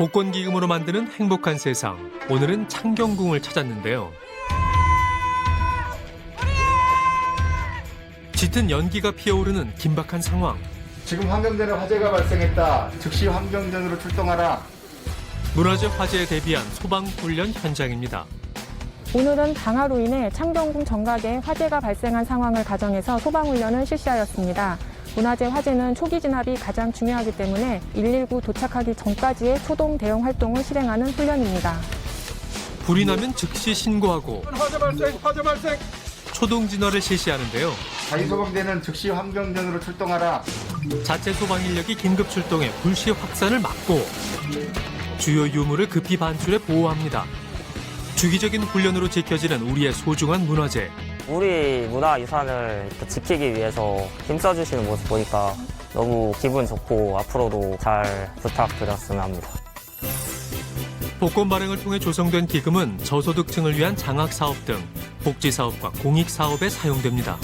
복권 기금으로 만드는 행복한 세상. 오늘은 창경궁을 찾았는데요. 짙은 연기가 피어오르는 긴박한 상황. 지금 환경전에 화재가 발생했다. 즉시 환경전으로 출동하라. 문화재 화재에 대비한 소방 훈련 현장입니다. 오늘은 방화로 인해 창경궁 정각에 화재가 발생한 상황을 가정해서 소방훈련을 실시하였습니다. 문화재 화재는 초기 진압이 가장 중요하기 때문에 119 도착하기 전까지의 초동 대응 활동을 실행하는 훈련입니다. 불이 나면 즉시 신고하고 화재 발생, 화재 발생. 초동 진화를 실시하는데요. 자기소방대는 즉시 환경전으로 출동하라. 자체 소방 인력이 긴급 출동해 불씨 확산을 막고 주요 유물을 급히 반출해 보호합니다. 주기적인 훈련으로 지켜지는 우리의 소중한 문화재. 우리 문화유산을 지키기 위해서 힘써주시는 모습 보니까 너무 기분 좋고 앞으로도 잘 부탁드렸으면 합니다. 복권 발행을 통해 조성된 기금은 저소득층을 위한 장학 사업 등 복지 사업과 공익 사업에 사용됩니다.